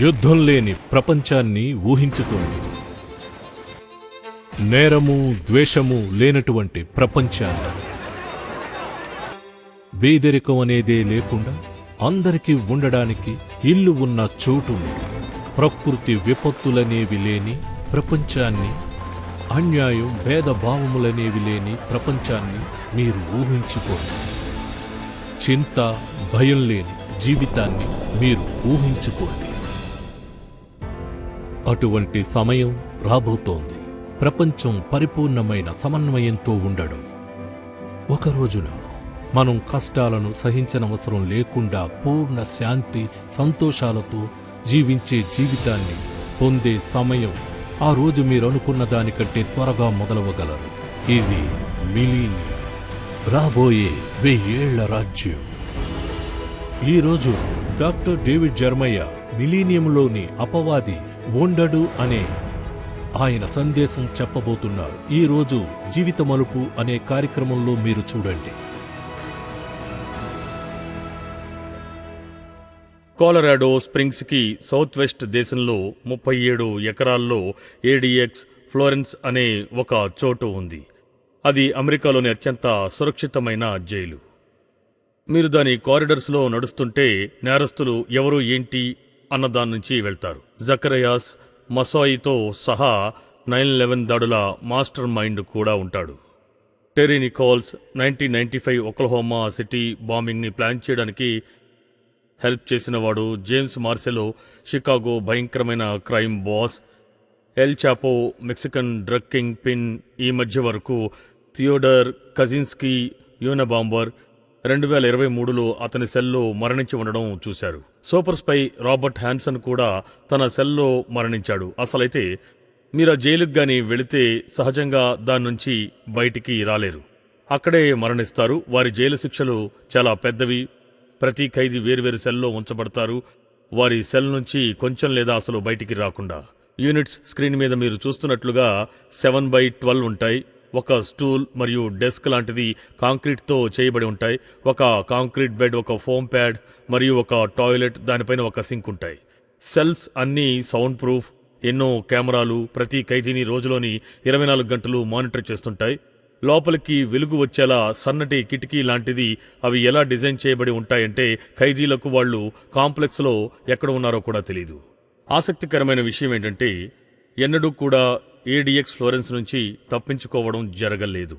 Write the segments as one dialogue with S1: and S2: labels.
S1: యుద్ధం లేని ప్రపంచాన్ని ఊహించుకోండి. నేరము ద్వేషము లేనటువంటి ప్రపంచాన్ని. బీదరికం అనేదే లేకుండా అందరికీ ఉండడానికి ఇల్లు ఉన్న చోటుని ప్రకృతి విపత్తులనేవి లేని ప్రపంచాన్ని అన్యాయం భేదభావములనేవి లేని ప్రపంచాన్ని మీరు ఊహించుకోండి. చింత భయం లేని జీవితాన్ని మీరు ఊహించుకోండి. అటువంటి సమయం రాబోతోంది. ప్రపంచం పరిపూర్ణమైన సమన్వయంతో ఉండడం. ఒక రోజున మనం కష్టాలను సహించనవసరం లేకుండా పూర్ణ శాంతి సంతోషాలతో జీవించే జీవితాన్ని పొందే సమయం ఆ రోజు మీరు అనుకున్న దానికంటే త్వరగా మొదలవగలరు ఇది మిలీనియం. రాబోయే వెయ్యేళ్ళ రాజ్యం. ఈరోజు డాక్టర్ డేవిడ్ జర్మయ్య మిలీనియంలోని అపవాది ఉండడు అనే ఆయన సందేశం చెప్పబోతున్నారు. ఈ రోజు జీవిత మలుపు అనే కార్యక్రమంలో మీరు చూడండి.
S2: కోలరాడో స్ప్రింగ్స్కి సౌత్ వెస్ట్ దేశంలో ముప్పై ఏడు ఎకరాల్లో ఏడిఎక్స్ ఫ్లోరెన్స్ అనే ఒక చోటు ఉంది. అది అమెరికాలోని అత్యంత సురక్షితమైన జైలు. మీరు దాని కారిడర్స్లో నడుస్తుంటే నేరస్తులు ఎవరు ఏంటి అన్నదాని నుంచి వెళ్తారు. జకరయాస్ మసాయితో సహా నైన్ లెవెన్ దాడుల మాస్టర్ మైండ్ కూడా ఉంటాడు. Terry Nichols nineteen ninety five Oklahoma City బాంబింగ్ని plan చేయడానికి హెల్ప్ చేసినవాడు జేమ్స్ మార్సెలో షికాగో భయంకరమైన crime boss. El Chapo Mexican drug kingpin ఈ మధ్య వరకు థియోడర్ కజిన్స్కీ యూనబాంబర్ రెండు వేల ఇరవై మూడులో అతని సెల్లో మరణించి ఉండడం చూశారు. సూపర్ స్పై రాబర్ట్ హ్యాన్సన్ కూడా తన సెల్లో మరణించాడు. అసలైతే మీరు ఆ జైలుకు గాని వెళితే సహజంగా దాని నుంచి బయటికి రాలేరు. అక్కడే మరణిస్తారు. వారి జైలు శిక్షలు చాలా పెద్దవి. ప్రతి ఖైదీ వేరువేరు సెల్లో ఉంచబడతారు. వారి సెల్ నుంచి కొంచెం లేదా అసలు బయటికి రాకుండా. యూనిట్స్ స్క్రీన్ మీద మీరు చూస్తున్నట్లుగా సెవెన్ బై ట్వెల్వ్ ఉంటాయి. ఒక స్టూల్ మరియు డెస్క్ లాంటిది కాంక్రీట్తో చేయబడి ఉంటాయి. ఒక కాంక్రీట్ బెడ్ ఒక ఫోమ్ ప్యాడ్ మరియు ఒక టాయిలెట్ దానిపైన ఒక సింక్ ఉంటాయి. సెల్స్ అన్నీ సౌండ్ ప్రూఫ్. ఎన్నో కెమెరాలు ప్రతి ఖైదీని రోజులోని ఇరవై నాలుగు గంటలు మానిటర్ చేస్తుంటాయి. లోపలికి వెలుగు వచ్చేలా సన్నటి కిటికీ లాంటిది అవి ఎలా డిజైన్ చేయబడి ఉంటాయంటే ఖైదీలకు వాళ్ళు కాంప్లెక్స్లో ఎక్కడ ఉన్నారో కూడా తెలియదు ఆసక్తికరమైన విషయం ఏంటంటే ఎన్నడూ కూడా ఏడిఎక్స్ ఫ్లోరెన్స్ నుంచి తప్పించుకోవడం జరగలేదు.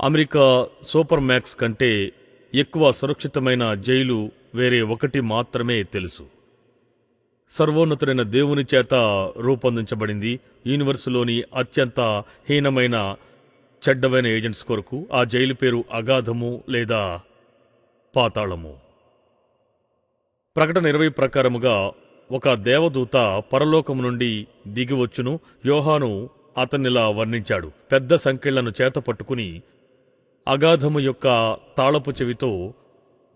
S2: అమెరికా సూపర్ మ్యాక్స్ కంటే ఎక్కువ సురక్షితమైన జైలు వేరే ఒకటి మాత్రమే తెలుసు. సర్వోన్నతుడైన దేవుని చేత రూపొందించబడింది యూనివర్సులోని అత్యంత హీనమైన చెడ్డవైన ఏజెంట్స్ కొరకు ఆ జైలు పేరు అగాధము లేదా పాతాళము. ప్రకటన ఇరవై ప్రకారముగా ఒక దేవదూత పరలోకము నుండి దిగివచ్చును యోహాను అతన్నిలా వర్ణించాడు. పెద్ద సంకెళ్ళను చేత పట్టుకుని అగాధము యొక్క తాళపు చెవితో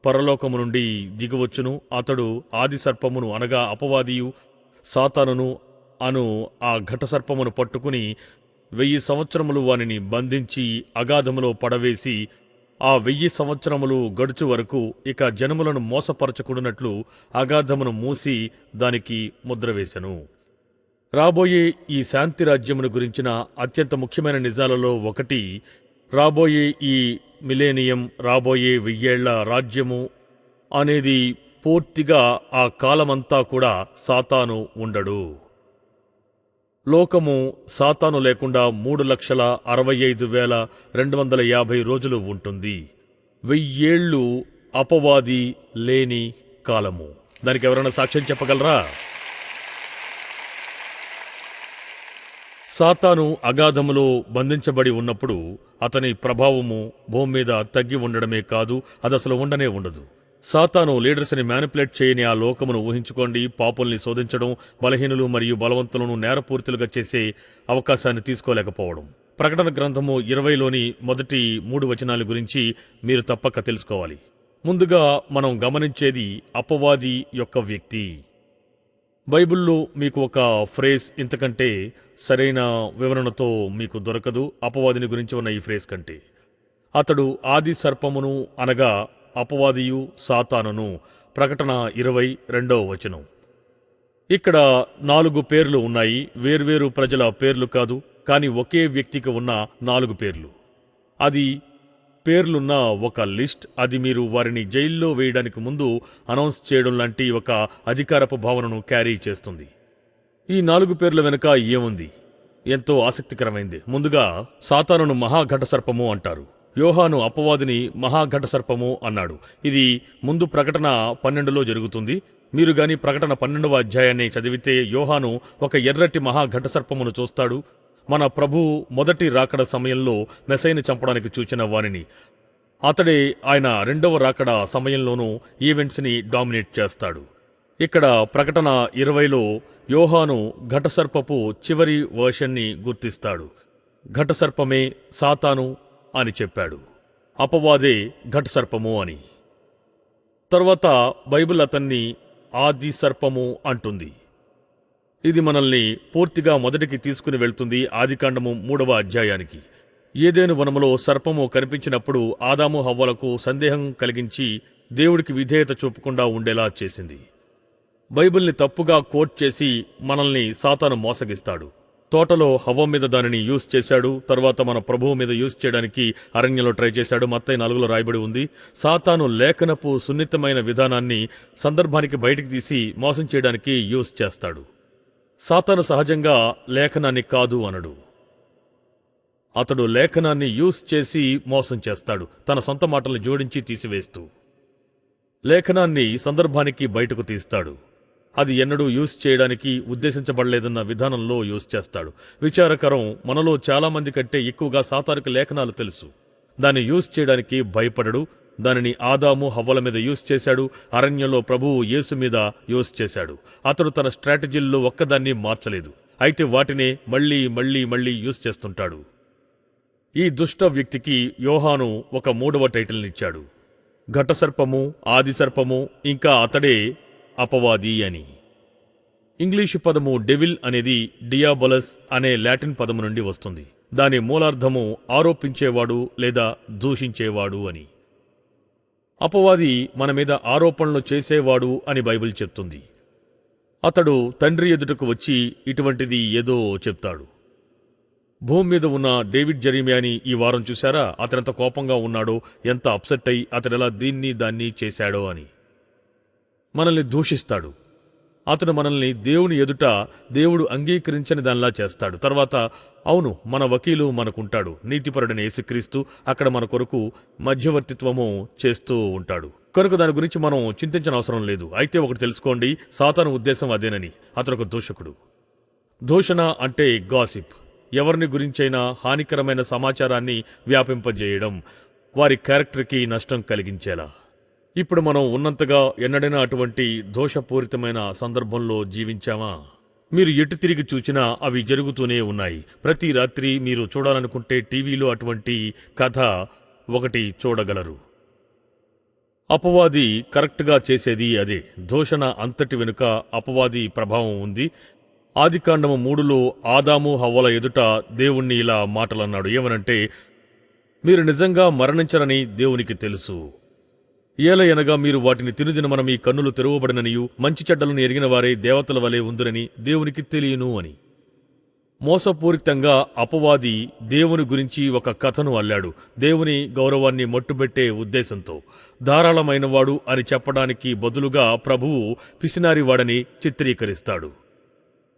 S2: పరలోకము నుండి దిగివచ్చును అతడు ఆది సర్పమును అనగా అపవాదియు సాతానును అను ఆ ఘటసర్పమును పట్టుకుని వెయ్యి సంవత్సరములు వానిని బంధించి అగాధములో పడవేసి ఆ వెయ్యి సంవత్సరములు గడుచు వరకు ఇక జనములను మోసపరచకుడునట్లు అగాధమును మూసి దానికి ముద్రవేశను రాబోయే ఈ శాంతి రాజ్యమును గురించిన అత్యంత ముఖ్యమైన నిజాలలో ఒకటి రాబోయే ఈ మిలేనియం రాబోయే వెయ్యేళ్ళ రాజ్యము అనేది పూర్తిగా ఆ కాలమంతా కూడా సాతాను ఉండడు. లోకము సాతాను లేకుండా మూడు లక్షల అరవై ఐదు వేల రెండు వందల యాభై రోజులు ఉంటుంది. వెయ్యేళ్ళు అపవాది లేని కాలము. దానికి ఎవరైనా సాక్ష్యం చెప్పగలరా? సాతాను అగాధములో బంధించబడి ఉన్నప్పుడు అతని ప్రభావము భూమి మీద తగ్గి ఉండడమే కాదు అది అసలు ఉండనే ఉండదు. సాతాను లీడర్స్ని మ్యానిపులేట్ చేయని ఆ లోకమును ఊహించుకోండి. పాపుల్ని శోధించడం బలహీనులు మరియు బలవంతులను నేరపూర్తులుగా చేసే అవకాశాన్ని తీసుకోలేకపోవడం. ప్రకటన గ్రంథము ఇరవైలోని మొదటి మూడు వచనాల గురించి మీరు తప్పక తెలుసుకోవాలి. ముందుగా మనం గమనించేది అపవాది యొక్క వ్యక్తి. బైబిల్లో మీకు ఒక ఫ్రేజ్ ఇంతకంటే సరైన వివరణతో మీకు దొరకదు. అపవాదిని గురించి ఉన్న ఈ ఫ్రేజ్ కంటే. అతడు ఆది సర్పమును అనగా అపవాదియు సాతానును ప్రకటన ఇరవై రెండవ వచనం. ఇక్కడ నాలుగు పేర్లు ఉన్నాయి వేర్వేరు ప్రజల పేర్లు కాదు కానీ ఒకే వ్యక్తికి ఉన్న నాలుగు పేర్లు. అది పేర్లున్న ఒక లిస్ట్ అది మీరు వారిని జైల్లో వేయడానికి ముందు అనౌన్స్ చేయడం లాంటి ఒక అధికారపు భావనను క్యారీ చేస్తుంది. ఈ నాలుగు పేర్ల వెనుక ఏముంది? ఎంతో ఆసక్తికరమైంది. ముందుగా సాతానును మహాఘట సర్పము అంటారు. యోహాను అపవాదిని మహాఘటసర్పము అన్నాడు. ఇది ముందు ప్రకటన పన్నెండులో జరుగుతుంది. మీరు గాని ప్రకటన పన్నెండవ అధ్యాయాన్ని చదివితే యోహాను ఒక ఎర్రటి మహాఘటసర్పమును చూస్తాడు. మన ప్రభు మొదటి రాకడ సమయంలో మెసైని చంపడానికి చూచిన వానిని. అతడే ఆయన రెండవ రాకడ సమయంలోనూ ఈవెంట్స్ని డామినేట్ చేస్తాడు. ఇక్కడ ప్రకటన ఇరవైలో యోహాను ఘటసర్పపు చివరి వర్షన్ని గుర్తిస్తాడు. ఘటసర్పమే సాతాను అని చెప్పాడు. అపవాదే ఘటసర్పము అని. తర్వాత బైబిల్ అతన్ని ఆది సర్పము అంటుంది. ఇది మనల్ని పూర్తిగా మొదటికి తీసుకుని వెళ్తుంది ఆదికాండము మూడవ అధ్యాయానికి. ఏదేను వనములో సర్పము కనిపించినప్పుడు ఆదాము హవ్వలకు సందేహం కలిగించి దేవుడికి విధేయత చూపకుండా ఉండేలా చేసింది. బైబిల్ని తప్పుగా కోట్ చేసి మనల్ని సాతాను మోసగిస్తాడు. తోటలో హవ్వ మీద దానిని యూజ్ చేశాడు తర్వాత మన ప్రభువు మీద యూజ్ చేయడానికి అరణ్యంలో ట్రై చేశాడు మత్తయి నాలుగులో రాయబడి ఉంది. సాతాను లేఖనపు సున్నితమైన విధానాన్ని సందర్భానికి బయటికి తీసి మోసం చేయడానికి యూజ్ చేస్తాడు. సాతాను సహజంగా లేఖనాన్ని కాదు అనడు. అతడు లేఖనాన్ని యూజ్ చేసి మోసం చేస్తాడు తన సొంత మాటలను జోడించి తీసివేస్తూ. లేఖనాన్ని సందర్భానికి బయటకు తీస్తాడు. అది ఎన్నడూ యూజ్ చేయడానికి ఉద్దేశించబడలేదన్న విధానంలో యూజ్ చేస్తాడు. విచారకరం మనలో చాలామంది కంటే ఎక్కువగా సాతారిక లేఖనాలు తెలుసు. దాన్ని యూజ్ చేయడానికి భయపడడు. దానిని ఆదాము హవ్వల మీద యూజ్ చేశాడు. అరణ్యంలో ప్రభువు యేసు మీద యూస్ చేశాడు. అతడు తన స్ట్రాటజీల్లో ఒక్కదాన్ని మార్చలేదు. అయితే వాటినే మళ్ళీ మళ్ళీ మళ్ళీ యూజ్ చేస్తుంటాడు. ఈ దుష్ట వ్యక్తికి యోహాను ఒక మూడవ టైటిల్నిచ్చాడు. ఘటసర్పము ఆదిసర్పము ఇంకా అతడే అపవాది అని. ఇంగ్లీషు పదము డెవిల్ అనేది డియాబొలస్ అనే లాటిన్ పదము నుండి వస్తుంది. దాని మూలార్థము ఆరోపించేవాడు లేదా దూషించేవాడు అని. అపవాది మన మీద ఆరోపణలు చేసేవాడు అని బైబిల్ చెప్తుంది. అతడు తండ్రి ఎదుటకు వచ్చి ఇటువంటిది ఏదో చెప్తాడు. భూమి మీద ఉన్న డేవిడ్ జెరీమియాని ఈ వారం చూశారా? అతనెంత కోపంగా ఉన్నాడో ఎంత అప్సెట్ అయి అతడెలా దీన్ని దాన్ని చేశాడో అని. మనల్ని దూషిస్తాడు. అతడు మనల్ని దేవుని ఎదుట దేవుడు అంగీకరించని దానిలా చేస్తాడు. తర్వాత అవును మన వకీలు మనకుంటాడు. నీతిపరుడని యేసుక్రీస్తు అక్కడ మన కొరకు మధ్యవర్తిత్వము చేస్తూ ఉంటాడు. కనుక దాని గురించి మనం చింతించిన అవసరం లేదు. అయితే ఒకటి తెలుసుకోండి. సాతాను ఉద్దేశం అదేనని. అతడు ఒక దూషకుడు. దూషణ అంటే గాసిప్. ఎవరిని గురించైనా హానికరమైన సమాచారాన్ని వ్యాపింపజేయడం వారి క్యారెక్టర్కి నష్టం కలిగించేలా. ఇప్పుడు మనం ఉన్నంతగా ఎన్నడైనా అటువంటి దోషపూరితమైన సందర్భంలో జీవించామా? మీరు ఎటు తిరిగి చూచినా అవి జరుగుతూనే ఉన్నాయి. ప్రతి రాత్రి మీరు చూడాలనుకుంటే టీవీలో అటువంటి కథ ఒకటి చూడగలరు. అపవాది కరెక్ట్గా చేసేది అదే. దోషణ అంతటి వెనుక అపవాది ప్రభావం ఉంది. ఆదికాండము మూడులో ఆదాము హవ్వల ఎదుట దేవుణ్ణి ఇలా మాటలన్నాడు. ఏమనంటే మీరు నిజంగా మరణించరని దేవునికి తెలుసు. ఏలయనగా మీరు వాటిని తినుదిన మీ కన్నులు తెరవబడిననియు మంచి చెడ్డలను ఎరిగిన వారే దేవతల వలె ఉందిరని దేవునికి తెలియను అని. మోసపూరితంగా అపవాది దేవుని గురించి ఒక కథను అల్లాడు. దేవుని గౌరవాన్ని మట్టుబెట్టే ఉద్దేశంతో. ధారాళమైనవాడు అని చెప్పడానికి బదులుగా ప్రభువు పిసినారివాడని చిత్రీకరిస్తాడు.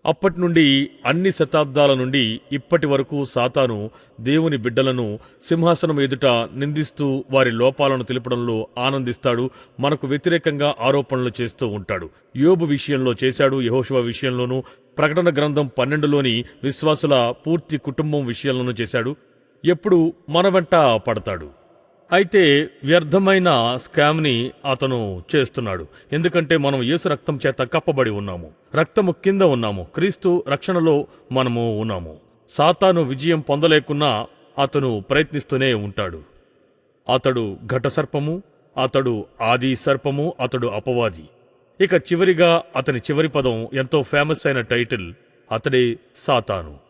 S2: అప్పటి నుండి అన్ని శతాబ్దాల నుండి ఇప్పటి వరకు సాతాను దేవుని బిడ్డలను సింహాసనం ఎదుట నిందిస్తూ వారి లోపాలను తెలుపడంలో ఆనందిస్తాడు మనకు వ్యతిరేకంగా ఆరోపణలు చేస్తూ ఉంటాడు. యోబు విషయంలో చేశాడు యహోశివ విషయంలోనూ ప్రకటన గ్రంథం పన్నెండులోని విశ్వాసుల పూర్తి కుటుంబం విషయంలోనూ చేశాడు. ఎప్పుడు మన వెంట పడతాడు. అయితే వ్యర్థమైన స్కామ్ని అతను చేస్తున్నాడు. ఎందుకంటే మనం యేసు రక్తం చేత కప్పబడి ఉన్నాము. రక్తము కింద ఉన్నాము. క్రీస్తు రక్షణలో మనము ఉన్నాము. సాతాను విజయం పొందలేకున్నా అతను ప్రయత్నిస్తూనే ఉంటాడు. అతడు ఘటసర్పము అతడు ఆది సర్పము అతడు అపవాది. ఇక చివరిగా అతని చివరి పదం ఎంతో ఫేమస్ అయిన టైటిల్ అతడే సాతాను.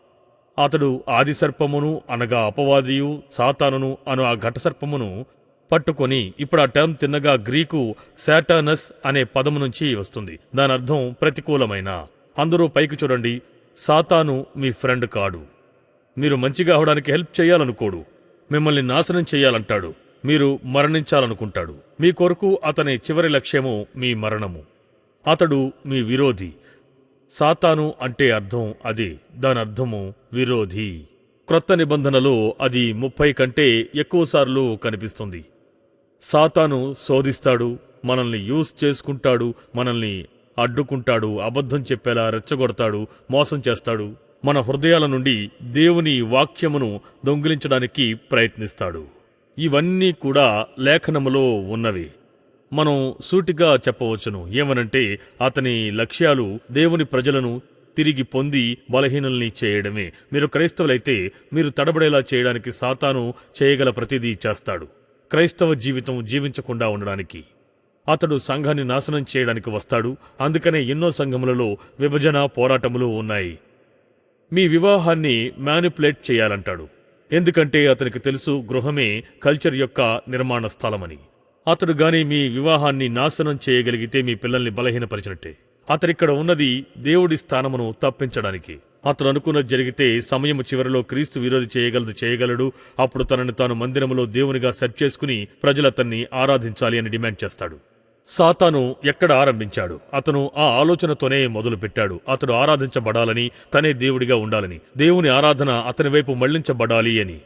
S2: అతడు ఆదిసర్పమును అనగా అపవాదియు సాతానును అను ఆ ఘటసర్పమును పట్టుకొని ఇప్పుడు ఆ టర్మ్ తిన్నగా గ్రీకు శాటానస్ అనే పదము నుంచి వస్తుంది. దాని అర్థం ప్రతికూలమైన. అందరూ పైకి చూడండి. సాతాను మీ ఫ్రెండ్ కాడు. మీరు మంచిగా అవడానికి హెల్ప్ చేయాలనుకోడు. మిమ్మల్ని నాశనం చేయాలంటాడు. మీరు మరణించాలనుకుంటాడు. మీ కొరకు అతని చివరి లక్ష్యము మీ మరణము. అతడు మీ విరోధి. సాతాను అంటే అర్థం అది. దాని అర్థము విరోధి. క్రొత్త నిబంధనలో అది ముప్పై కంటే ఎక్కువసార్లు కనిపిస్తుంది. సాతాను శోధిస్తాడు మనల్ని యూజ్ చేసుకుంటాడు మనల్ని అడ్డుకుంటాడు అబద్ధం చెప్పేలా రెచ్చగొడతాడు మోసం చేస్తాడు మన హృదయాల నుండి దేవుని వాక్యమును దొంగిలించడానికి ప్రయత్నిస్తాడు. ఇవన్నీ కూడా లేఖనములో ఉన్నవి. మనం సూటిగా చెప్పవచ్చును. ఏమనంటే అతని లక్ష్యాలు దేవుని ప్రజలను తిరిగి పొంది బలహీనల్ని చేయడమే. మీరు క్రైస్తవులైతే మీరు తడబడేలా చేయడానికి సాతాను చేయగల ప్రతిదీ చేస్తాడు. క్రైస్తవ జీవితం జీవించకుండా ఉండడానికి. అతడు సంఘాన్ని నాశనం చేయడానికి వస్తాడు. అందుకనే ఎన్నో సంఘములలో విభజన పోరాటములు ఉన్నాయి. మీ వివాహాన్ని మ్యానిపులేట్ చేయాలంటాడు. ఎందుకంటే అతనికి తెలుసు గృహమే కల్చర్ యొక్క నిర్మాణ స్థలమని. అతడు గాని మీ వివాహాన్ని నాశనం చేయగలిగితే మీ పిల్లల్ని బలహీనపరిచినట్టే. అతడిక్కడ ఉన్నది దేవుడి స్థానమును తప్పించడానికి. అతను అనుకున్నది జరిగితే సమయం చివరిలో క్రీస్తు విరోధి చేయగలదు చేయగలడు. అప్పుడు తనని తాను మందిరములో దేవునిగా సెట్ చేసుకుని ప్రజలు అతన్ని ఆరాధించాలి అని డిమాండ్ చేస్తాడు. సాతాను ఎక్కడ ఆరంభించాడు? అతను ఆ ఆలోచనతోనే మొదలుపెట్టాడు. అతడు ఆరాధించబడాలని తనే దేవుడిగా ఉండాలని దేవుని ఆరాధన అతని వైపు మళ్ళించబడాలి అని.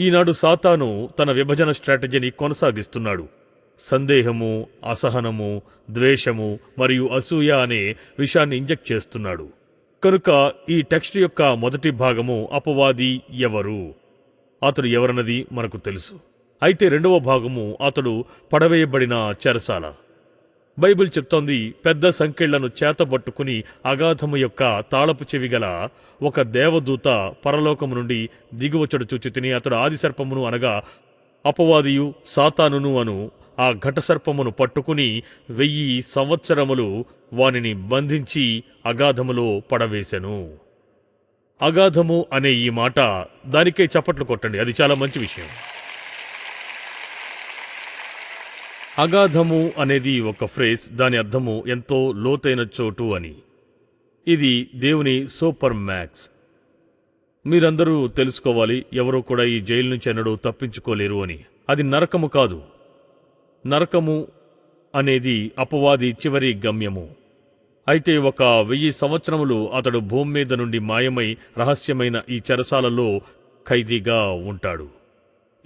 S2: ఈనాడు సాతాను తన విభజన స్ట్రాటజీని కొనసాగిస్తున్నాడు. సందేహము అసహనము ద్వేషము మరియు అసూయ అనే విషయాన్ని ఇంజెక్ట్ చేస్తున్నాడు. కనుక ఈ టెక్స్ట్ యొక్క మొదటి భాగము అపవాది ఎవరు? అతడు ఎవరన్నది మనకు తెలుసు. అయితే రెండవ భాగము అతడు పడవేయబడిన చెరసాల. బైబిల్ చెప్తోంది పెద్ద సంఖ్యలను చేతబట్టుకుని అగాధము యొక్క తాళపు చెవి గల ఒక దేవదూత పరలోకము నుండి దిగువచడు చూచితిని అతడు ఆదిసర్పమును అనగా అపవాదియు సాతానును అను ఆ ఘటసర్పమును పట్టుకుని వెయ్యి సంవత్సరములు వానిని బంధించి అగాధములో పడవేశను అగాధము అనే ఈ మాట దానికే చప్పట్లు కొట్టండి. అది చాలా మంచి విషయం. అగాధము అనేది ఒక ఫ్రేజ్ దాని అర్థము ఎంతో లోతైన చోటు అని. ఇది దేవుని సూపర్ మ్యాక్స్. మీరందరూ తెలుసుకోవాలి ఎవరూ కూడా ఈ జైలు నుంచి ఎన్నడూ తప్పించుకోలేరు అని. అది నరకము కాదు. నరకము అనేది అపవాది చివరి గమ్యము. అయితే ఒక వెయ్యి సంవత్సరములు అతడు భూమి మీద నుండి మాయమై రహస్యమైన ఈ చెరసాలలో ఖైదీగా ఉంటాడు.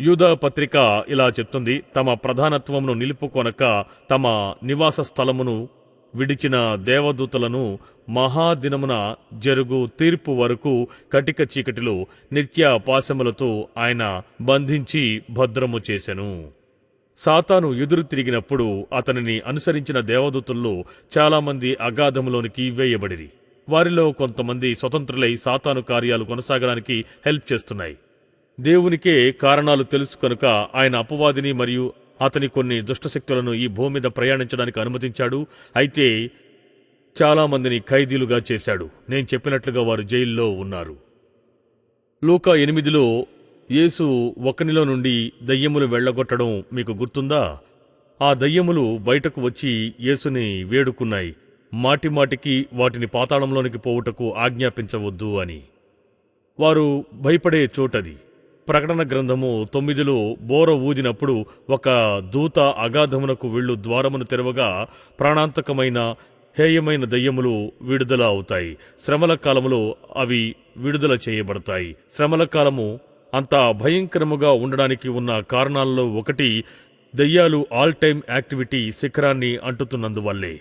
S2: యూదా పత్రిక ఇలా చెప్తుంది తమ ప్రధానత్వమును నిలుపుకొనక తమ నివాస స్థలమును విడిచిన దేవదూతలను మహాదినమున జరుగు తీర్పు వరకు కటిక చీకటిలో నిత్య పాశములతో ఆయన బంధించి భద్రము చేసెను. సాతాను ఎదురు తిరిగినప్పుడు అతనిని అనుసరించిన దేవదూతుల్లో చాలామంది అగాధములోనికి వేయబడిరి. వారిలో కొంతమంది స్వతంత్రులై సాతాను కార్యాలు కొనసాగడానికి హెల్ప్ చేస్తున్నాయి. దేవునికే కారణాలు తెలుసు కనుక ఆయన అపవాదిని మరియు అతని కొన్ని దుష్టశక్తులను ఈ భూమి మీద ప్రయాణించడానికి అనుమతించాడు. అయితే చాలామందిని ఖైదీలుగా చేశాడు. నేను చెప్పినట్లుగా వారు జైల్లో ఉన్నారు. లూకా ఎనిమిదిలో యేసు ఒకనిలో నుండి దయ్యములు వెళ్ళగొట్టడం మీకు గుర్తుందా? ఆ దయ్యములు బయటకు వచ్చి యేసుని వేడుకున్నాయి. మాటిమాటికి వాటిని పాతాళంలోనికి పోవుటకు ఆజ్ఞాపించవద్దు అని. వారు భయపడే చోటది. ప్రకటన గ్రంథము తొమ్మిదిలో బోర ఊదినప్పుడు ఒక దూత అగాధమునకు వెళ్ళు ద్వారమును తెరవగా ప్రాణాంతకమైన హేయమైన దయ్యములు విడుదల అవుతాయి. శ్రమల కాలములో అవి విడుదల చేయబడతాయి. శ్రమల కాలము అంత భయంకరముగా ఉండడానికి ఉన్న కారణాలలో ఒకటి దయ్యాలు ఆల్ టైమ్ యాక్టివిటీ శిఖరాన్ని అంటుతున్నందువల్లే.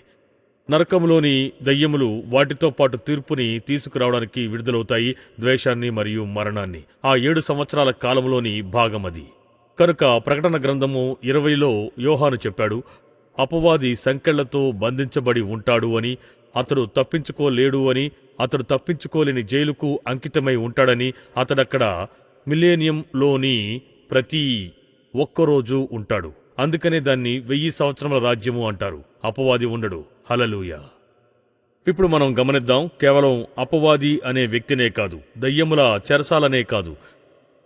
S2: నరకంలోని దయ్యములు వాటితో పాటు తీర్పుని తీసుకురావడానికి విడుదలవుతాయి ద్వేషాన్ని మరియు మరణాన్ని. ఆ ఏడు సంవత్సరాల కాలంలోని భాగమది కనుక ప్రకటన గ్రంథము ఇరవైలో యోహాను చెప్పాడు అపవాది సంకెళ్ళతో బంధించబడి ఉంటాడు అని అతడు తప్పించుకోలేడు అని అతడు తప్పించుకోలేని జైలుకు అంకితమై ఉంటాడని అతడక్కడ మిలేనియంలోని ప్రతి ఒక్కరోజు ఉంటాడు. అందుకనే దాన్ని వెయ్యి సంవత్సరముల రాజ్యము అంటారు. అపవాది ఉండడు. హలలుయ ఇప్పుడు మనం గమనిద్దాం కేవలం అపవాది అనే వ్యక్తినే కాదు దయ్యముల చెరసాలనే కాదు.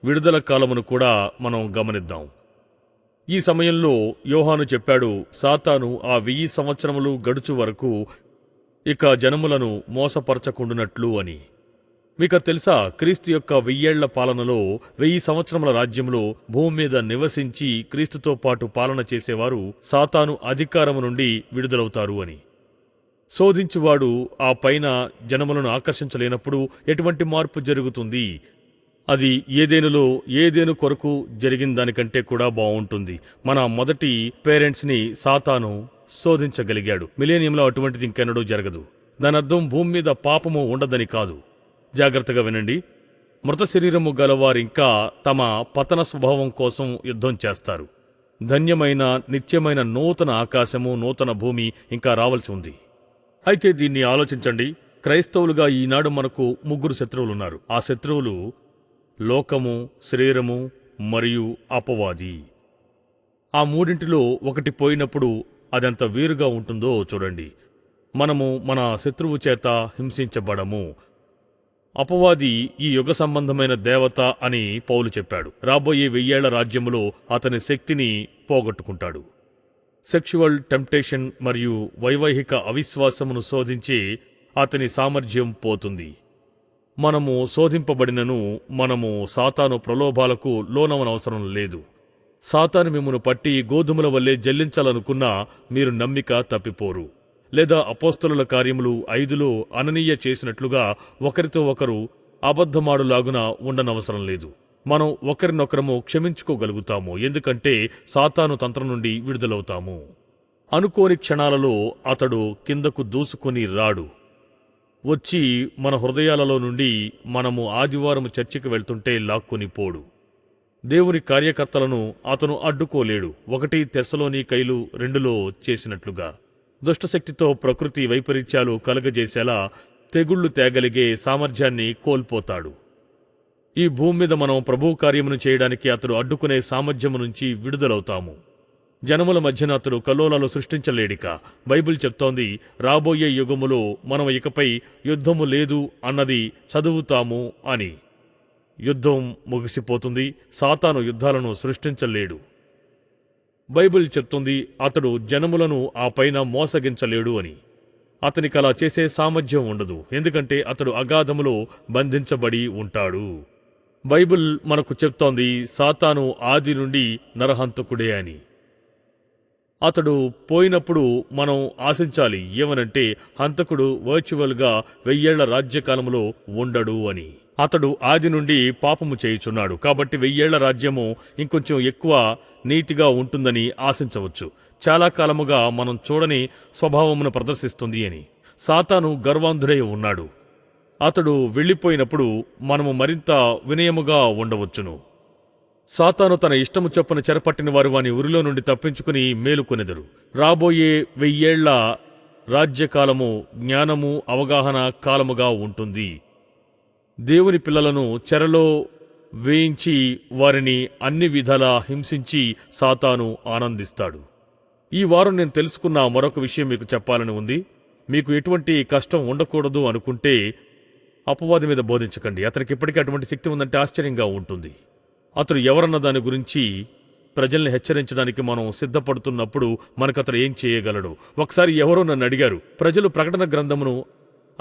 S2: విడుదల కాలమును కూడా మనం గమనిద్దాం. ఈ సమయంలో యోహాను చెప్పాడు సాతాను ఆ వెయ్యి సంవత్సరములు గడుచు వరకు ఇక జనములను మోసపరచకుండునట్లు అని. మీకు తెలుసా? క్రీస్తు యొక్క వెయ్యేళ్ళ పాలనలో వెయ్యి సంవత్సరముల రాజ్యంలో భూమి మీద నివసించి క్రీస్తుతో పాటు పాలన చేసేవారు సాతాను అధికారము నుండి విడుదలవుతారు అని. శోధించువాడు ఆ పైన జనములను ఆకర్షించలేనప్పుడు ఎటువంటి మార్పు జరుగుతుంది? అది ఏదేనులో ఏదేను కొరకు జరిగిన దానికంటే కూడా బాగుంటుంది. మన మొదటి పేరెంట్స్ని సాతాను శోధించగలిగాడు. మిలేనియంలో అటువంటిది ఇంకెన్నడూ జరగదు. దాని అర్థం భూమి మీద పాపము ఉండదని కాదు. జాగ్రత్తగా వినండి. మృత శరీరము గలవారింకా తమ పతన స్వభావం కోసం యుద్ధం చేస్తారు. ధన్యమైన నిత్యమైన నూతన ఆకాశము నూతన భూమి ఇంకా రావలసి ఉంది. అయితే దీన్ని ఆలోచించండి. క్రైస్తవులుగా ఈనాడు మనకు ముగ్గురు శత్రువులున్నారు. ఆ శత్రువులు లోకము శరీరము మరియు అపవాది. ఆ మూడింటిలో ఒకటి పోయినప్పుడు అదెంత వీరుగా ఉంటుందో చూడండి. మనము మన శత్రువు చేత హింసించబడము. అపవాది ఈ యుగ సంబంధమైన దేవత అని పౌలు చెప్పాడు. రాబోయే వెయ్యేళ్ళ రాజ్యములో అతని శక్తిని పోగొట్టుకుంటాడు. సెక్షువల్ టెంప్టేషన్ మరియు వైవాహిక అవిశ్వాసమును శోధించి అతని సామర్థ్యం పోతుంది. మనము శోధింపబడినను మనము సాతాను ప్రలోభాలకు లోనవనవసరం లేదు. సాతాను మిమ్మను పట్టి గోధుమల వల్లే జల్లించాలనుకున్నా మీరు నమ్మిక తప్పిపోరు. లేదా అపోస్తలుల కార్యములు ఐదులో అననీయ చేసినట్లుగా ఒకరితో ఒకరు అబద్ధమాడులాగున ఉండనవసరం లేదు. మనం ఒకరినొకరము క్షమించుకోగలుగుతాము. ఎందుకంటే సాతాను తంత్రం నుండి విడుదలవుతాము. అనుకోని క్షణాలలో అతడు కిందకు దూసుకొని రాడు. వచ్చి మన హృదయాలలో నుండి మనము ఆదివారం చర్చికి వెళ్తుంటే లాక్కొని పోడు. దేవుని కార్యకర్తలను అతను అడ్డుకోలేడు. ఒకటి తెస్సలోని కైలు రెండులో చేసినట్లుగా. దుష్టశక్తితో ప్రకృతి వైపరీత్యాలు కలుగజేసేలా తెగుళ్ళు తేగలిగే సామర్థ్యాన్ని కోల్పోతాడు. ఈ భూమి మీద మనం ప్రభు కార్యమును చేయడానికి అతడు అడ్డుకునే సామర్థ్యము నుంచి విడుదలవుతాము. జనముల మధ్యన అతడు కల్లోలాలు సృష్టించలేడిక. బైబిల్ చెప్తోంది రాబోయే యుగములో మనం ఇకపై యుద్ధము లేదు అన్నది చదువుతాము అని. యుద్ధం ముగిసిపోతుంది సాతాను యుద్ధాలను సృష్టించలేడు. బైబిల్ చెప్తుంది అతడు జనములను ఆ పైన మోసగించలేడు అని. అతనికి అలా చేసే సామర్థ్యం ఉండదు ఎందుకంటే అతడు అగాధములో బంధించబడి ఉంటాడు. బైబిల్ మనకు చెప్తోంది సాతాను ఆది నుండి నరహంతకుడే అని. అతడు పోయినప్పుడు మనం ఆశించాలి ఏమనంటే హంతకుడు వర్చువల్గా వెయ్యేళ్ళ రాజ్యకాలంలో ఉండడు అని. అతడు ఆది నుండి పాపము చేయుచున్నాడు. కాబట్టి వెయ్యేళ్ళ రాజ్యము ఇంకొంచెం ఎక్కువ నీతిగా ఉంటుందని ఆశించవచ్చు. చాలా కాలముగా మనం చూడని స్వభావమును ప్రదర్శిస్తుంది అని. సాతాను గర్వాంధుడై ఉన్నాడు. అతడు వెళ్ళిపోయినప్పుడు మనము మరింత వినయముగా ఉండవచ్చును. సాతాను తన ఇష్టము చొప్పున చెరపట్టిన వారు వాని ఉరిలో నుండి తప్పించుకుని మేలుకొనెదరు రాబోయే వెయ్యేళ్ళ రాజ్యకాలము జ్ఞానము అవగాహన కాలముగా ఉంటుంది. దేవుని పిల్లలను చెరలో వేయించి వారిని అన్ని విధాలా హింసించి సాతాను ఆనందిస్తాడు. ఈ వారం నేను తెలుసుకున్న మరొక విషయం మీకు చెప్పాలని ఉంది. మీకు ఎటువంటి కష్టం ఉండకూడదు అనుకుంటే అపవాది మీద బోధించకండి. అతనికి ఇప్పటికీ అటువంటి శక్తి ఉందంటే ఆశ్చర్యంగా ఉంటుంది. అతడు ఎవరన్న దాని గురించి ప్రజల్ని హెచ్చరించడానికి మనం సిద్ధపడుతున్నప్పుడు మనకు అతడు ఏం చేయగలడు? ఒకసారి ఎవరో నన్ను అడిగారు ప్రజలు ప్రకటన గ్రంథమును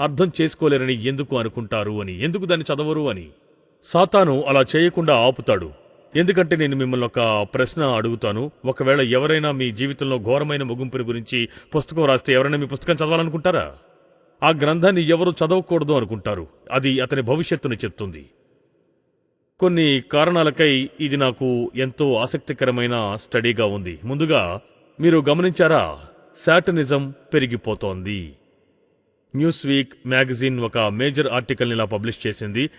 S2: అర్థం చేసుకోలేరని ఎందుకు అనుకుంటారు అని? ఎందుకు దాన్ని చదవరు అని? సాతాను అలా చేయకుండా ఆపుతాడు. ఎందుకంటే నేను మిమ్మల్ని ఒక ప్రశ్న అడుగుతాను. ఒకవేళ ఎవరైనా మీ జీవితంలో ఘోరమైన ముగింపుని గురించి పుస్తకం రాస్తే ఎవరైనా మీ పుస్తకం చదవాలనుకుంటారా? ఆ గ్రంథాన్ని ఎవరు చదవకూడదు అనుకుంటారు. అది అతని భవిష్యత్తుని చెప్తుంది. కొన్ని కారణాలకై ఇది నాకు ఎంతో ఆసక్తికరమైన స్టడీగా ఉంది. ముందుగా మీరు గమనించారా? శాటనిజం పెరిగిపోతోంది. న్యూస్ వీక్ మ్యాగజైన్ ఒక మేజర్ ఆర్టికల్ని ఇలా పబ్లిష్ చేసింది.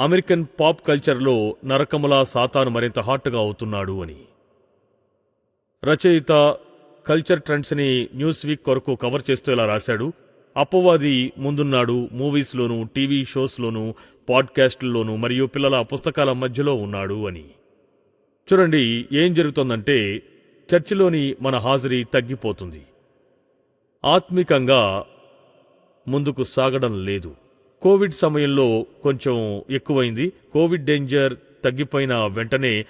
S2: అమెరికన్ పాప్ కల్చర్లో నరకముల సాతాను మరింత హాట్గా అవుతున్నాడు అని. రచయిత కల్చర్ ట్రెండ్స్ని న్యూస్ వీక్ కొరకు కవర్ చేస్తూ ఇలా రాశాడు. అపవాది ముందున్నాడు మూవీస్లోనూ టీవీ షోస్లోనూ పాడ్కాస్ట్లలోను మరియు పిల్లల పుస్తకాల మధ్యలో ఉన్నాడు అని. చూడండి ఏం జరుగుతుందంటే చర్చిలోని మన హాజరీ తగ్గిపోతుంది. ఆత్మికంగా ముందుకు సాగడం లేదు. కోవిడ్ సమయంలో కొంచెం ఎక్కువైంది. కోవిడ్ డేంజర్ తగ్గిపోయిన వెంటనే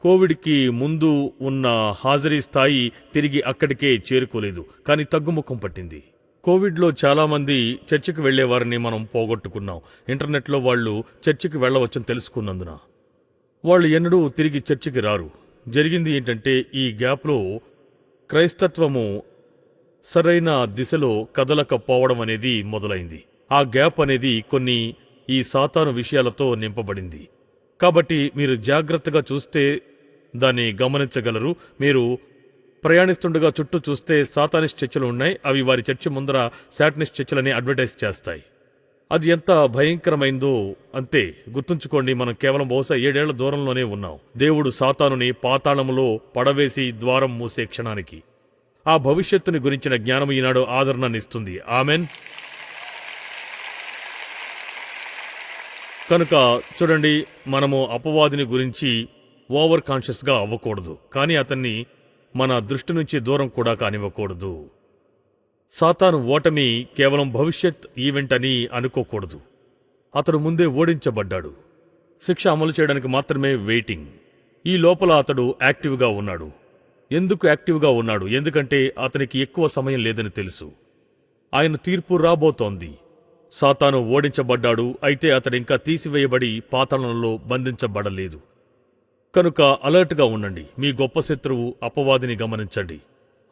S2: కోవిడ్కి ముందు ఉన్న హాజరీ స్థాయి తిరిగి అక్కడికే చేరుకోలేదు. కానీ తగ్గుముఖం పట్టింది. కోవిడ్లో చాలామంది చర్చికి వెళ్ళేవారిని మనం పోగొట్టుకున్నాం. ఇంటర్నెట్లో వాళ్ళు చర్చికి వెళ్ళవచ్చని తెలుసుకున్నందున. వాళ్ళు ఎన్నడూ తిరిగి చర్చికి రారు. జరిగింది ఏంటంటే ఈ గ్యాప్లో క్రైస్తత్వము సరైన దిశలో కదలకపోవడం అనేది మొదలైంది. ఆ గ్యాప్ అనేది కొన్ని ఈ సాతాను విషయాలతో నింపబడింది. కాబట్టి మీరు జాగ్రత్తగా చూస్తే దాన్ని గమనించగలరు. మీరు ప్రయాణిస్తుండగా చుట్టూ చూస్తే సాతానిష్ చర్చలు ఉన్నాయి. అవి వారి చర్చి ముందర సాటనిస్ట్ చర్చలని అడ్వర్టైజ్ చేస్తాయి. అది ఎంత భయంకరమైందో అంతే. గుర్తుంచుకోండి మనం కేవలం బహుశా ఏడేళ్ళ దూరంలోనే ఉన్నాం. దేవుడు సాతానుని పాతాళములో పడవేసి ద్వారం మూసే క్షణానికి. ఆ భవిష్యత్తుని గురించిన జ్ఞానం ఈనాడు ఆదరణనిస్తుంది ఆమెన్. కనుక చూడండి మనము అపవాదిని గురించి ఓవర్ కాన్షియస్గా అవ్వకూడదు. కానీ అతన్ని మన దృష్టి నుంచి దూరం కూడా కానివ్వకూడదు. సాతాను ఓటమి కేవలం భవిష్యత్ ఈవెంట్ అని అనుకోకూడదు. అతడు ముందే ఓడించబడ్డాడు. శిక్ష అమలు చేయడానికి మాత్రమే వెయిటింగ్. ఈ లోపల అతడు యాక్టివ్గా ఉన్నాడు. ఎందుకు యాక్టివ్గా ఉన్నాడు? ఎందుకంటే అతనికి ఎక్కువ సమయం లేదని తెలుసు. ఆయన తీర్పు రాబోతోంది. సాతాను ఓడించబడ్డాడు అయితే అతడు ఇంకా తీసివేయబడి పాతాళంలో బంధించబడలేదు. కనుక అలర్ట్గా ఉండండి. మీ గొప్ప శత్రువు అపవాదిని గమనించండి.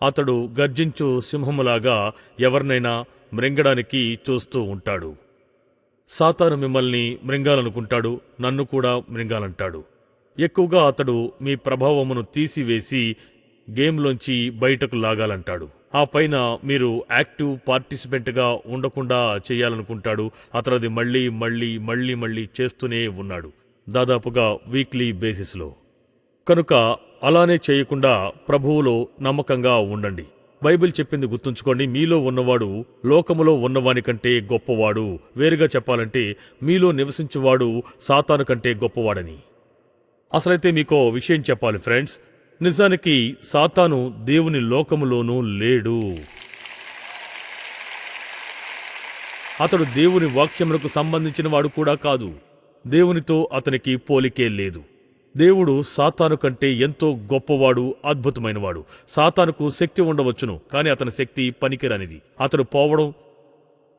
S2: అతడు గర్జించు సింహములాగా ఎవరినైనా మృంగడానికి చూస్తూ ఉంటాడు. సాతాను మిమ్మల్ని మృంగాలనుకుంటాడు నన్ను కూడా మృంగాలంటాడు. ఎక్కువగా అతడు మీ ప్రభావమును తీసివేసి గేమ్లోంచి బయటకు లాగాలంటాడు. ఆ పైన మీరు యాక్టివ్ పార్టిసిపెంట్గా ఉండకుండా చేయాలనుకుంటాడు. అతను అది మళ్ళీ మళ్ళీ మళ్ళీ మళ్ళీ చేస్తూనే ఉన్నాడు. దాదాపుగా వీక్లీ బేసిస్లో. కనుక అలానే చేయకుండా ప్రభువులో నమ్మకంగా ఉండండి. బైబిల్ చెప్పింది గుర్తుంచుకోండి. మీలో ఉన్నవాడు లోకములో ఉన్నవాని కంటే గొప్పవాడు. వేరుగా చెప్పాలంటే మీలో నివసించేవాడు సాతాను కంటే గొప్పవాడని. అసలైతే మీకో విషయం చెప్పాలి ఫ్రెండ్స్. నిజానికి సాతాను దేవుని లోకములోనూ లేడు. అతడు దేవుని వాక్యములకు సంబంధించిన వాడు కూడా కాదు. దేవునితో అతనికి పోలికే లేదు. దేవుడు సాతాను కంటే ఎంతో గొప్పవాడు అద్భుతమైనవాడు. సాతానుకు శక్తి ఉండవచ్చును కానీ అతని శక్తి పనికిరానిది. అతడు పోవడం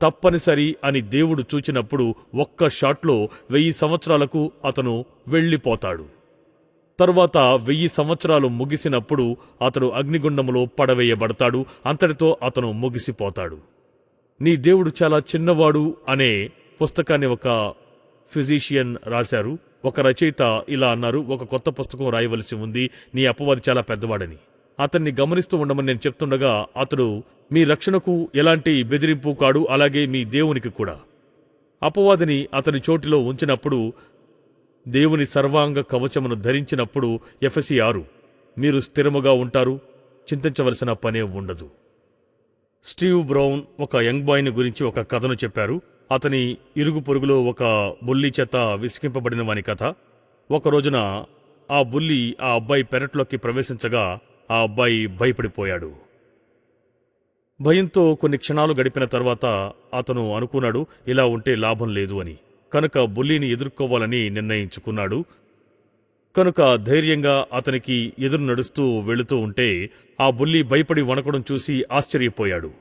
S2: తప్పనిసరి అని దేవుడు చూచినప్పుడు ఒక్క షాట్లో వెయ్యి సంవత్సరాలకు అతను వెళ్ళిపోతాడు. తరువాత వెయ్యి సంవత్సరాలు ముగిసినప్పుడు అతడు అగ్నిగుండములో పడవేయబడతాడు అంతటితో అతను ముగిసిపోతాడు. నీ దేవుడు చాలా చిన్నవాడు అనే పుస్తకాన్ని ఒక ఫిజీషియన్ రాశారు. ఒక రచయిత ఇలా అన్నారు ఒక కొత్త పుస్తకం రాయవలసి ఉంది నీ అపవాది చాలా పెద్దవాడని. అతన్ని గమనిస్తూ ఉండమని నేను చెప్తుండగా అతడు మీ రక్షణకు ఎలాంటి బెదిరింపు కాడు అలాగే మీ దేవునికి కూడా. అపవాదిని అతని చోటిలో ఉంచినప్పుడు దేవుని సర్వాంగ కవచమును ధరించినప్పుడు ఎఫసి ఆరు మీరు స్థిరముగా ఉంటారు చింతించవలసిన పనే ఉండదు. స్టీవ్ బ్రౌన్ ఒక యంగ్ బాయ్ని గురించి ఒక కథను చెప్పారు. అతని ఇరుగు పొరుగులో ఒక బుల్లి చేత విసికింపబడిన వాని కథ. ఒక రోజున ఆ బుల్లి ఆ అబ్బాయి పెరట్లోకి ప్రవేశించగా ఆ అబ్బాయి భయపడిపోయాడు. భయంతో కొన్ని క్షణాలు గడిపిన తర్వాత అతను అనుకున్నాడు ఇలా ఉంటే లాభం లేదు అని. కనుక బుల్లిని ఎదుర్కోవాలని నిర్ణయించుకున్నాడు. కనుక ధైర్యంగా అతనికి ఎదురు నడుస్తూ వెళుతూ ఉంటే ఆ బుల్లి భయపడి వణకడం చూసి ఆశ్చర్యపోయాడు.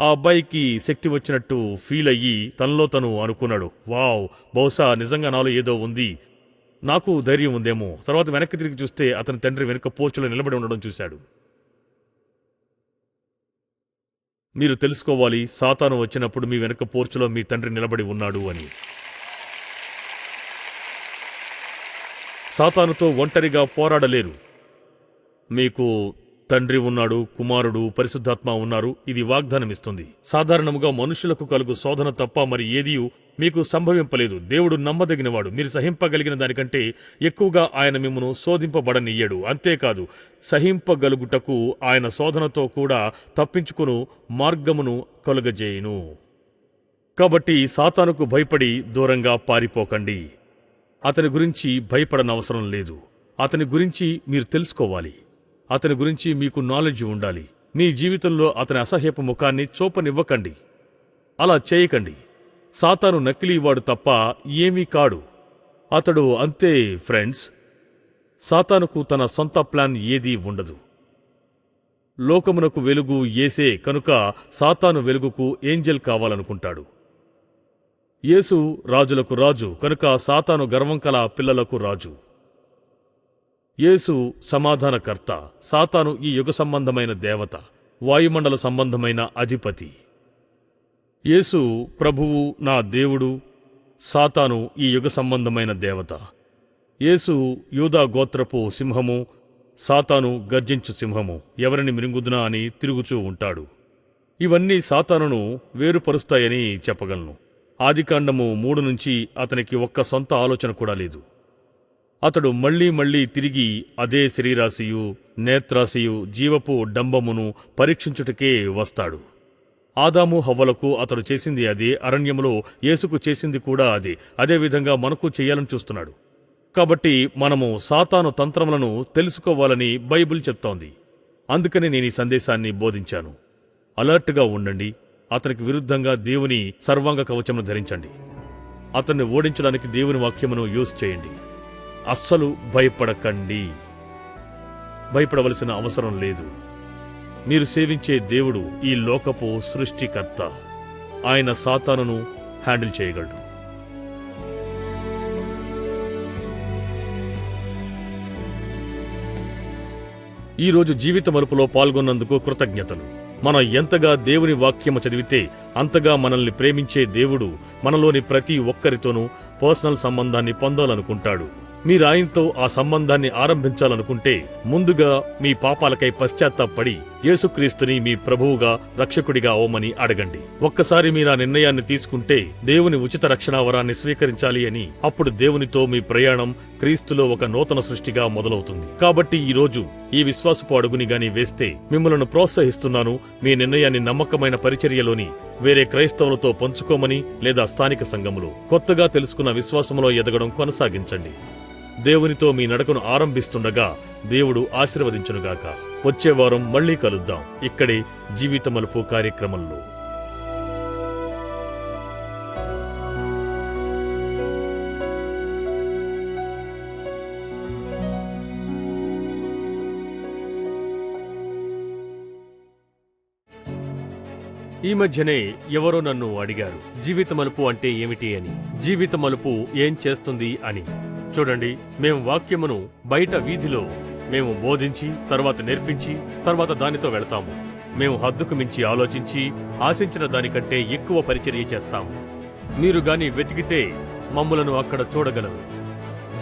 S2: ఆ అబ్బాయికి శక్తి వచ్చినట్టు ఫీల్ అయ్యి తనలో తను అనుకున్నాడు. వావ్ బహుశా నిజంగా నాలో ఏదో ఉంది. నాకు ధైర్యం ఉందేమో. తర్వాత వెనక్కి తిరిగి చూస్తే అతని తండ్రి వెనుక పోర్చులో నిలబడి ఉండడం చూశాడు. మీరు తెలుసుకోవాలి సాతాను వచ్చినప్పుడు మీ వెనుక పోర్చులో మీ తండ్రి నిలబడి ఉన్నాడు అని. సాతానుతో ఒంటరిగా పోరాడలేరు. మీకు తండ్రి ఉన్నాడు కుమారుడు పరిశుద్ధాత్మ ఉన్నారు ఇది వాగ్దానమిస్తుంది. సాధారణముగా మనుషులకు కలుగు శోధన తప్ప మరి ఏదీ మీకు సంభవింపలేదు. దేవుడు నమ్మదగినవాడు. మీరు సహింపగలిగిన దానికంటే ఎక్కువగా ఆయన మిమ్మను శోధింపబడనియ్యడు అంతేకాదు సహింపగలుగుటకు ఆయన శోధనతో కూడా తప్పించుకును మార్గమును కలుగజేయును. కాబట్టి సాతానుకు భయపడి దూరంగా పారిపోకండి. అతని గురించి భయపడనవసరం లేదు. అతని గురించి మీరు తెలుసుకోవాలి. అతని గురించి మీకు నాలెడ్జ్ ఉండాలి. మీ జీవితంలో అతని అసహ్యపు ముఖాన్ని చూపనివ్వకండి. అలా చేయకండి. సాతాను నకిలీవాడు తప్ప ఏమీ కాడు. అతడు అంతే ఫ్రెండ్స్ సాతానుకు తన సొంత ప్లాన్ ఏదీ ఉండదు. లోకమునకు వెలుగు ఏసే కనుక సాతాను వెలుగుకు ఏంజెల్ కావాలనుకుంటాడు. యేసు రాజులకు రాజు కనుక సాతాను గర్వం కల పిల్లలకు రాజు. యేసు సమాధానకర్త సాతాను ఈ యుగ సంబంధమైన దేవత వాయుమండల సంబంధమైన అధిపతి. యేసు ప్రభువు నా దేవుడు సాతాను ఈ యుగ సంబంధమైన దేవత. యేసు యూదా గోత్రపు సింహము సాతాను గర్జించు సింహము ఎవరిని మిరుగుదునా అని తిరుగుచూ ఉంటాడు. ఇవన్నీ సాతానును వేరుపరుస్తాయని చెప్పగలను. ఆదికాండము మూడు నుంచి అతనికి ఒక్క సొంత ఆలోచన కూడా లేదు. అతడు మళ్ళీ మళ్ళీ తిరిగి అదే శరీరాశియు నేత్రాశియు జీవపు డంబమును పరీక్షించుటకే వస్తాడు. ఆదాము హవ్వలకు అతడు చేసింది అదే అరణ్యములో యేసుకు చేసింది కూడా అదే అదేవిధంగా మనకు చేయాలని చూస్తున్నాడు. కాబట్టి మనము సాతాను తంత్రములను తెలుసుకోవాలని బైబిల్ చెప్తోంది. అందుకని నేను ఈ సందేశాన్ని బోధించాను. అలర్ట్గా ఉండండి. అతనికి విరుద్ధంగా దేవుని సర్వాంగ కవచమును ధరించండి. అతన్ని ఓడించడానికి దేవుని వాక్యమును యూజ్ చేయండి. అస్సలు భయపడకండి. భయపడవలసిన అవసరం లేదు. మీరు సేవించే దేవుడు ఈ లోకపు సృష్టికర్త. ఆయన సాతానును హ్యాండిల్ చేయగలడు. ఈరోజు జీవిత మలుపులో పాల్గొన్నందుకు కృతజ్ఞతలు. మనం ఎంతగా దేవుని వాక్యము చదివితే అంతగా మనల్ని ప్రేమించే దేవుడు మనలోని ప్రతి ఒక్కరితోనూ పర్సనల్ సంబంధాన్ని పొందాలనుకుంటాడు. మీ ఆయనతో ఆ సంబంధాన్ని ఆరంభించాలనుకుంటే ముందుగా మీ పాపాలకై పశ్చాత్తాపడి యేసుక్రీస్తుని మీ ప్రభువుగా రక్షకుడిగా అవమని అడగండి. ఒక్కసారి మీరు ఆ నిర్ణయాన్ని తీసుకుంటే దేవుని ఉచిత రక్షణావరాన్ని స్వీకరించాలి అని అప్పుడు దేవునితో మీ ప్రయాణం క్రీస్తులో ఒక నూతన సృష్టిగా మొదలవుతుంది. కాబట్టి ఈ రోజు ఈ విశ్వాసపు అడుగుని గాని వేస్తే మిమ్మలను ప్రోత్సహిస్తున్నాను మీ నిర్ణయాన్ని నమ్మకమైన పరిచర్యలోని వేరే క్రైస్తవులతో పంచుకోమని లేదా స్థానిక సంఘములో కొత్తగా తెలుసుకున్న విశ్వాసములో ఎదగడం కొనసాగించండి. దేవునితో మీ నడకను ఆరంభిస్తుండగా దేవుడు ఆశీర్వదించునుగాక. వచ్చే వారం మళ్ళీ కలుద్దాం. ఇక్కడే జీవిత మలుపు కార్యక్రమంలో. ఈ మధ్యనే ఎవరో నన్ను అడిగారు జీవిత మలుపు అంటే ఏమిటి? అని. జీవిత మలుపు ఏం చేస్తుంది? అని. చూడండి మేము వాక్యమును బయట వీధిలో మేము బోధించి తర్వాత నేర్పించి తర్వాత దానితో వెళతాము. మేము హద్దుకు మించి ఆలోచించి ఆశించిన దానికంటే ఎక్కువ పరిచర్య చేస్తాము. మీరు గాని వెతికితే మమ్ములను అక్కడ చూడగలరు.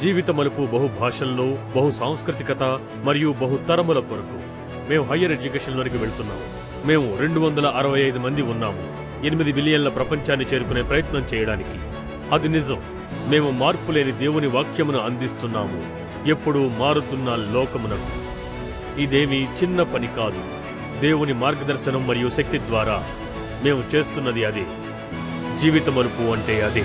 S2: జీవిత మలుపు బహు భాషల్లో బహు సాంస్కృతికత మరియు బహు తరముల కొరకు మేము హయ్యర్ ఎడ్యుకేషన్లోనికి వెళ్తున్నాము. మేము రెండు వందల అరవై ఐదు మంది ఉన్నాము. ఎనిమిది బిలియన్ల ప్రపంచాన్ని చేరుకునే ప్రయత్నం చేయడానికి. అది నిజం. మేము మార్పులేని దేవుని వాక్యమును అందిస్తున్నాము. ఎప్పుడూ మారుతున్న లోకమునకు. ఇదేమి చిన్న పని కాదు. దేవుని మార్గదర్శనం మరియు శక్తి ద్వారా మేము చేస్తున్నది అదే. జీవిత మలుపు అంటే అదే.